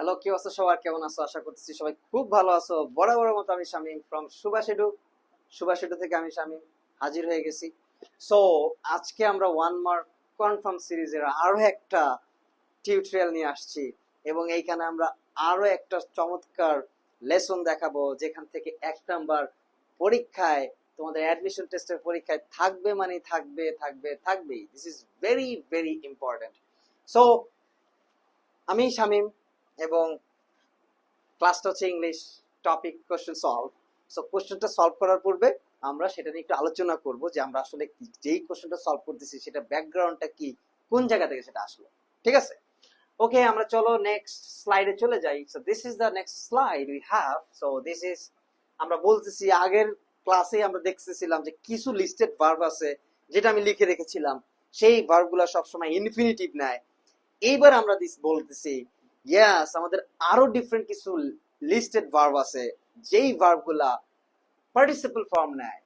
Hello কি অবস্থা সবার? কেমন আছো? আশা করতেছি সবাই খুব ভালো আছো। বড় বড় মতো আমি শামিম ফ্রম সুভাষেডু সুভাষেডু থেকে আমি শামিম হাজির হয়ে গেছি। সো আজকে আমরা ওয়ান মার্ক কনফার্ম সিরিজের আরও একটা টিউটোরিয়াল নিয়ে আসছি এবং এইখানে আমরা আরও একটা চমৎকার লেসন দেখাবো, যেখান থেকে এক নাম্বার পরীক্ষায়, তোমাদের অ্যাডমিশন টেস্টের পরীক্ষায় থাকবে মানে থাকবে থাকবে, থাকবেই। This is very very important so আমি শামিম এবং ক্লাসটা হচ্ছে English topic question solve so কোশ্চেনটা সলভ করার পূর্বে আমরা সেটা নিয়ে একটু আলোচনা করব যে আমরা আসলে যেই কোশ্চেনটা সলভ করতেছি সেটা ব্যাকগ্রাউন্ডটা কি, কোন জায়গা থেকে সেটা আসলো, ঠিক আছে? ওকে আমরা চলো নেক্সট স্লাইডে চলে যাই। So this is the next slide we have so this is আমরা বলতেছি, আগের ক্লাসে আমরা দেখতেছিলাম যে কিছু লিস্টেড ভার্ব আছে যেটা আমি লিখে রেখেছিলাম। সেই ভার্বগুলো সবসময় ইনফিনিটিভ নেয়। এইবার আমরা দিস- বলতেছি ইয়াস আমাদের আরও ডিফারেন্ট কিছু লিস্টেড ভার্ব আছে। যেই ভার্বগুলা পার্টিসিপল ফর্ম নেয়,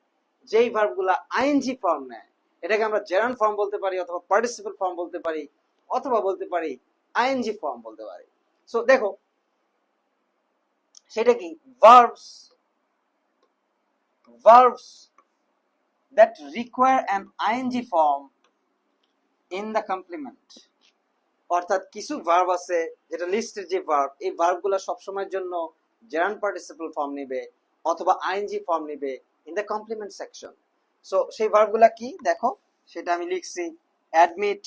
যেই ভার্বগুলা আইএনজি ফর্ম নেয়, এটাকে আমরা জেরান ফর্ম বলতে পারি অথবা পার্টিসিপল ফর্ম বলতে পারি, অথবা বলতে পারি আইএনজি ফর্ম বলতে পারি। সো দেখো, সেটা কি? Verbs verbs that require an ing form in the complement অর্থাৎ কিছু ভার্ব আছে যেটা লিস্টের যে ভার্ব এই ভার্বগুলো সবসময়ের জন্য জেরান পার্টিসিপাল ফর্ম নেবে অথবা আইএনজি ফর্ম নেবে in the complement section so সেই ভার্বগুলো কি? দেখো সেটা আমি লিখছি admit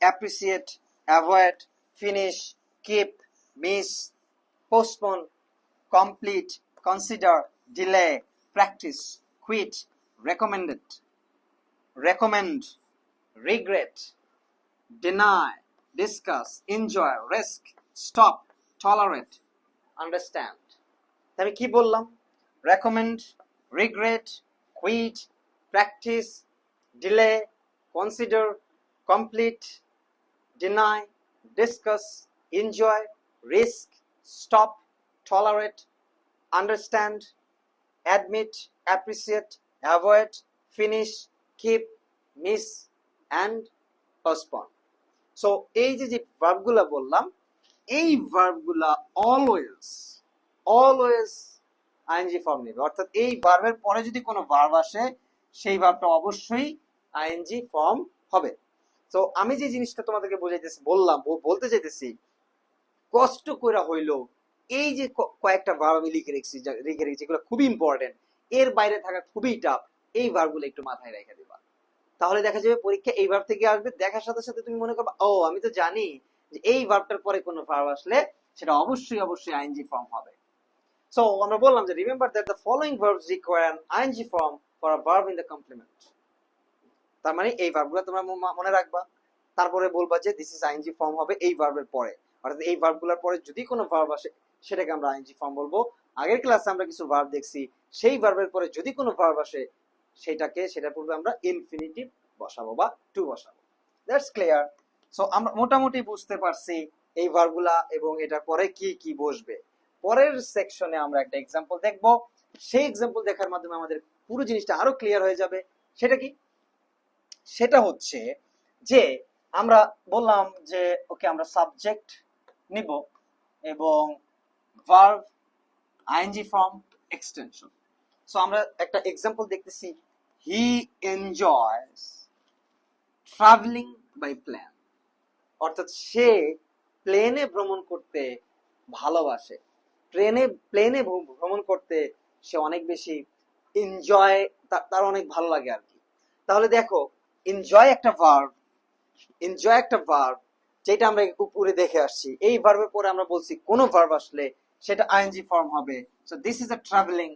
appreciate avoid finish keep miss postpone complete consider delay practice quit recommended recommend regret deny, discuss, enjoy, risk, stop, tolerate, understand. তা আমি কি বললাম recommend, regret, quit, practice, delay, consider, complete, deny, discuss, enjoy, risk, stop, tolerate, understand, admit, appreciate, avoid, finish, keep, miss, and postpone. So এই যে যে ভার্বগুলা বললাম, এই ভার্বগুলা অলওয়েজ অলওয়েজ আইএনজি ফর্ম নেবে। অর্থাৎ এই ভার্বের পরে যদি কোনো ভার্ব আসে, সেই ভার্বটা অবশ্যই আইএনজি ফর্ম হবে। তো আমি যে জিনিসটা তোমাদেরকে বোঝাইতেছি, বললাম বলতে চাইতেছি, কষ্ট করে হইল এই যে কয়েকটা ভার্ব আমি লিখে রেখেছি লিখে রেখেছি, এগুলো খুবই ইম্পর্টেন্ট এর বাইরে থাকা খুবই টাফ এই ভার্বগুলো একটু মাথায় রেখে দিবা। তাহলে দেখা যাবে পরীক্ষা এই ভার্ব থেকে আসবে, দেখার সাথে সাথে তুমি মনে করবে, ও, আমি তো জানি যে এই ভার্বটার পরে কোনো ভার্ব আসলে সেটা অবশ্যই অবশ্যই আইএনজি ফর্ম হবে। সো আমরা বললাম যে remember that the following verbs require an ING form for a verb in the complement তার মানে এই ভার্বগুলো তোমরা মনে রাখবা। তারপরে বলবা যে দিস ইজ আইএনজি ফর্ম হবে এই ভার্বের পরে। অর্থাৎ এই ভার্বগুলোর পরে যদি কোনো ভার্ব আসে, সেটাকে আমরা আইএনজি ফর্ম বলব। আগের ক্লাসে আমরা কিছু ভার্ব দেখছি, সেই ভার্বের পরে যদি কোনো ভার্ব আসে সেটাকে, সেটার পূর্বে আমরা ইনফিনিটিভ বসাবো বা টু বসাবো। দ্যাটস ক্লিয়ার সো আমরা মোটামুটি বুঝতে পারছি এই ভার্বগুলা এবং এটার পরে কি কি বসবে। পরের সেকশনে আমরা একটা এক্সাম্পল দেখব। সেই এক্সাম্পল দেখার মাধ্যমে আমাদের পুরো জিনিসটা আরও ক্লিয়ার হয়ে যাবে। সেটা কি? সেটা হচ্ছে যে আমরা বললাম যে ওকে আমরা সাবজেক্ট নিব এবং verb ING form extension so আমরা একটা এক্সাম্পল দেখতেছি। He enjoys travelling by plan অর্থাৎ সে প্লেনে ভ্রমণ করতে ভালোবাসে। ট্রেনে প্লেনে ভ্রমণ করতে সে অনেক বেশি এনজয় তার অনেক ভালো লাগে আর কি। তাহলে দেখো এনজয় একটা ভার্ব এনজয় একটা ভার্ব যেটা আমরা উপরে দেখে আসছি। এই ভার্বের পরে আমরা বলছি কোন ভার্ব আসলে সেটা আইএনজি ফর্ম হবে। So this is a travelling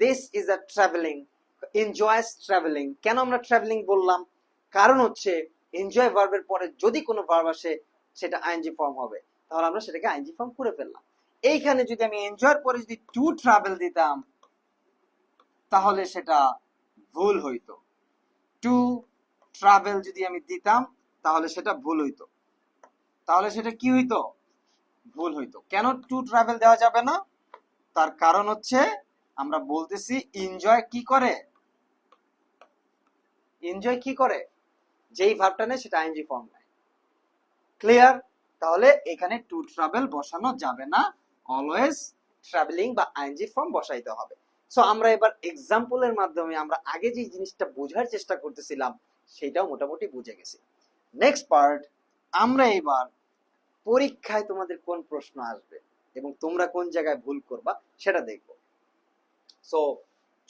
this is a travelling enjoys travelling কেন আমরা ট্রাভেলিং বললাম? কারণ হচ্ছে এনজয় ভার্বের পরে যদি কোনো ভার্ব আসে, সেটা আইএনজি ফর্ম হবে। তাহলে আমরা সেটাকে আইএনজি ফর্ম করে ফেললাম। এইখানে যদি আমি এনজয়ের পরে যদি টু ট্রাভেল দিতাম, তাহলে সেটা ভুল হইতো। টু ট্রাভেল যদি আমি দিতাম, তাহলে সেটা ভুল হইতো। তাহলে সেটা কি হইতো? ভুল হইতো। কেন টু ট্রাভেল দেওয়া যাবে না? তার কারণ হচ্ছে আমরা বলতেছি এনজয় কি করে? এনজয় কি করে? যেই ভাবটা নেয় সেটা আইনজি ফর্ম নেয় ক্লিয়ার তাহলে এখানে টু ট্রাভেল বসানো যাবে না। অলওয়েজ ট্রাভেলিং বা আইএনজি ফর্ম বসাইতে হবে। সো আমরা এবার এক্সাম্পলের মাধ্যমে আমরা আগে যে জিনিসটা বোঝার চেষ্টা করতেছিলাম, সেটাও মোটামুটি বুঝে গেছি। নেক্সট পার্ট আমরা এবার পরীক্ষায় তোমাদের কোন প্রশ্ন আসবে এবং তোমরা কোন জায়গায় ভুল করবা, সেটা দেখব। সো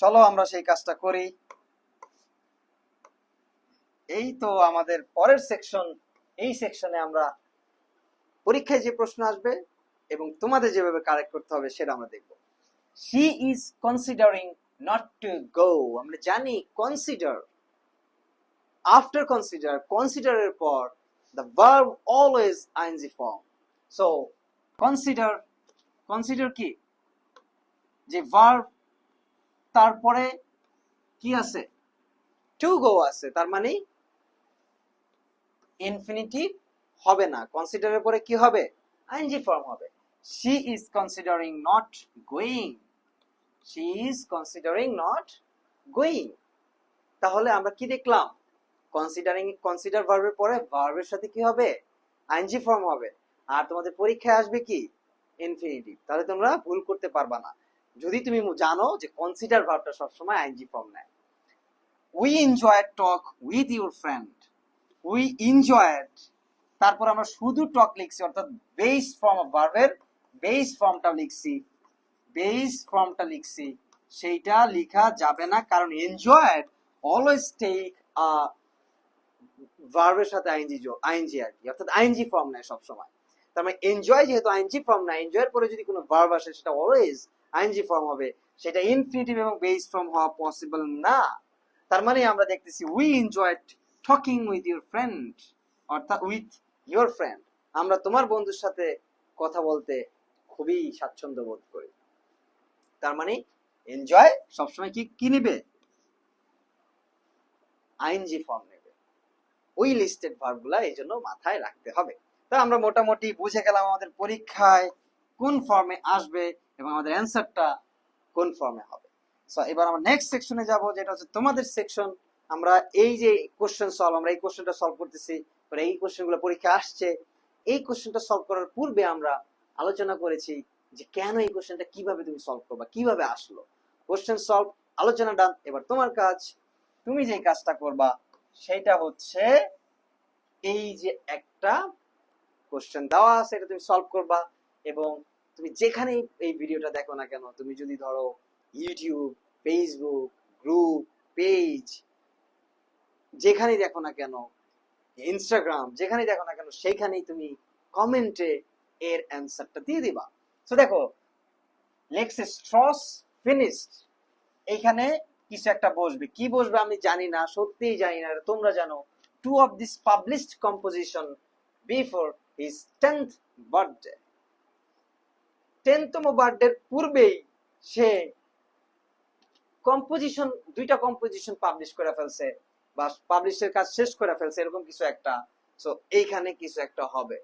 চলো আমরা সেই কাজটা করি। এই তো আমাদের পরের সেকশন এই সেকশনে আমরা পরীক্ষায় যে প্রশ্ন আসবে এবং তোমাদের যেভাবে কারেক্ট করতে হবে সেটা আমরা দেখব। She is considering not to go আমরা জানি কনসিডার আফটার কনসিডার কনসিডারের পর the verb always ING form so consider consider কি? যে ভার্ব তারপরে কি আছে? টু গো আছে, তার মানে ইনফিনিটিভ হবে না। কনসিডারের পরে কি হবে? আইএনজি ফর্ম হবে। She is considering not going she is considering not going তাহলে আমরা কি দেখলাম? কনসিডারিং কনসিডার ভার্বের পরে ভার্বের সাথে কি হবে? আইএনজি ফর্ম হবে। আর তোমাদের পরীক্ষায় আসবে কি? ইনফিনিটিভ তাহলে তোমরা ভুল করতে পারবা না। যদি তুমি জানো যে কনসিডার ভার্বটা সবসময় আইএনজি ফর্ম নেয়। We enjoy talk with your friend we enjoyed তারপর আমরা শুধু টক লিখছি, অর্থাৎ বেস ফর্ম অফ ভার্বের বেস ফর্মটা লিখছি। বেস ফর্মটা লিখছি। সেইটা লেখা যাবে না, কারণ এনজয়েড অলওয়েজ টেক আ ভার্বের সাথে আইএনজি আইএনজি আর কি, অর্থাৎ আইএনজি ফর্ম নেয় সব সময় তার মানে এনজয় যেহেতু আইএনজি ফর্ম না এনজয়ের পরে যদি কোনো ভার্ব আসে, সেটা অলওয়েজ আইএনজি ফর্ম হবে, সেটা ইনফিনিটিভ এবং বেস ফর্ম হওয়া পসিবল না। তার মানে আমরা দেখতেছি we enjoyed talking with your friend অর্থাৎ উইথ ইউর ফ্রেন্ড আমরা তোমার বন্ধুর সাথে কথা বলতে খুবই স্বাচ্ছন্দ্য বোধ করি। তার মানে এনজয় সবসময় কি কি নেবে? আইনজি ফর্ম নেবে। ওই লিস্টেড ভার্বগুলা এই জন্য মাথায় রাখতে হবে। তা আমরা মোটামুটি বুঝে গেলাম আমাদের পরীক্ষায় কোন ফর্মে আসবে এবং আমাদের অ্যান্সারটা কোন ফর্মে হবে? এবার আমরা নেক্সট সেকশনে যাব, যেটা হচ্ছে তোমাদের সেকশন আমরা এই যে কোশ্চেন সলভ আমরা এই কোশ্চেনটা সলভ করতেছি এই কোশ্চেনগুলো পরীক্ষা আসছে। এই কোশ্চেনটা সলভ করার পূর্বে আমরা আলোচনা করেছি যে কেন এই কোশ্চেনটা কীভাবে তুমি সলভ করবা, কীভাবে আসলো? কোশ্চেন সলভ আলোচনা ডান এবার তোমার কাজ। তুমি যে কাজটা করবা, সেটা হচ্ছে এই যে একটা কোশ্চেন দেওয়া আছে, এটা তুমি সলভ করবা এবং তুমি যেখানে এই ভিডিওটা দেখো না কেন, তুমি যদি ধরো ইউটিউব ফেসবুক গ্রুপ পেজ যেখানেই দেখো না কেন ইনস্টাগ্রাম যেখানেই দেখো না কেন, সেইখানেই তুমি কমেন্টে এর অ্যান্সারটা দিয়ে দিবা। তো দেখো লেক্স স্ট্রস ফিনিশড এইখানে কিছু একটা বসবে। কি বসবে আমি জানি না, সত্যিই জানি না তোমরা জানো two of this published composition before his tenth birthday টেনতম বার্থডের পূর্বেই সে কম্পোজিশন দুইটা কম্পোজিশন পাবলিশ করে ফেলছে বা পাবলিশের কাজ শেষ করে ফেলছে, এরকম কিছু একটা। সো এইখানে কিছু একটা হবে।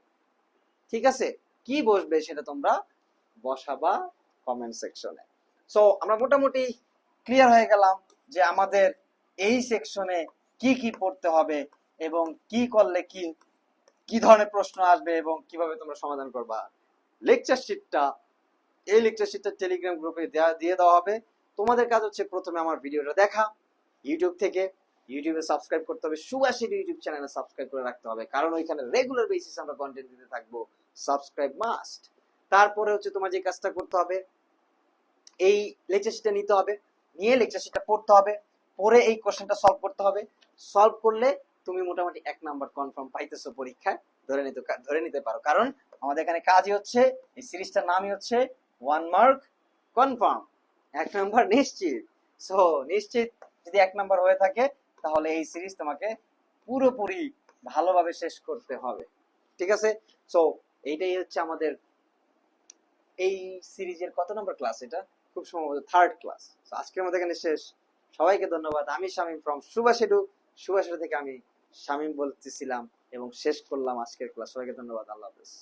ঠিক আছে? কি বসবে সেটা তোমরা বসাবা কমেন্ট সেকশনে সো আমরা মোটামুটি ক্লিয়ার হয়ে গেলাম যে আমাদের এই সেকশনে কি কি পড়তে হবে এবং কি করলে কি কি ধরনের প্রশ্ন আসবে এবং কীভাবে তোমরা সমাধান করবা। লেকচার শিটটা এই লেকচার শিটটা টেলিগ্রাম গ্রুপে দেয়া, দিয়ে দেওয়া হবে। তোমাদের কাজ হচ্ছে প্রথমে আমার ভিডিওটা দেখা। ইউটিউব থেকে ইউটিউবে সাবস্ক্রাইব করতে হবে। সুভাষের ইউটিউব চ্যানেলে সাবস্ক্রাইব করে রাখতে হবে। কারণ ওইখানে রেগুলার বেসিস আমরা কন্টেন্ট দিতে থাকব। সাবস্ক্রাইব মাস্ট তারপরে হচ্ছে তোমার যে কাজটা করতে হবে, এই লেকচার শিটটা নিতে হবে। নিয়ে লেকচার শিটটা পড়তে হবে। পরে এই কোশ্চেনটা সলভ করতে হবে। সলভ করলে তুমি মোটামুটি এক নাম্বার কনফার্ম পাইতেছো পরীক্ষায়। ধরে নিতে ধরে নিতে পারো। কারণ আমাদের এখানে কাজই হচ্ছে, এই সিরিজটার নামই হচ্ছে ওয়ান মার্ক কনফার্ম এক নাম্বার নিশ্চিত। সো নিশ্চিত যদি এক নাম্বার হয়ে থাকে, তাহলে এই সিরিজ তোমাকে পুরোপুরি ভালোভাবে শেষ করতে হবে। ঠিক আছে? সো এইটাই হচ্ছে আমাদের এই সিরিজের কত নম্বর ক্লাস এটা? খুব সম্ভবত থার্ড ক্লাস আজকের মধ্যে এখানে শেষ। সবাইকে ধন্যবাদ। আমি শামীম ফ্রম সুভাষেডু সুভাষেডু থেকে আমি শামীম বলতেছিলাম এবং শেষ করলাম আজকের ক্লাস সবাইকে ধন্যবাদ। আল্লাহ হাফেজ।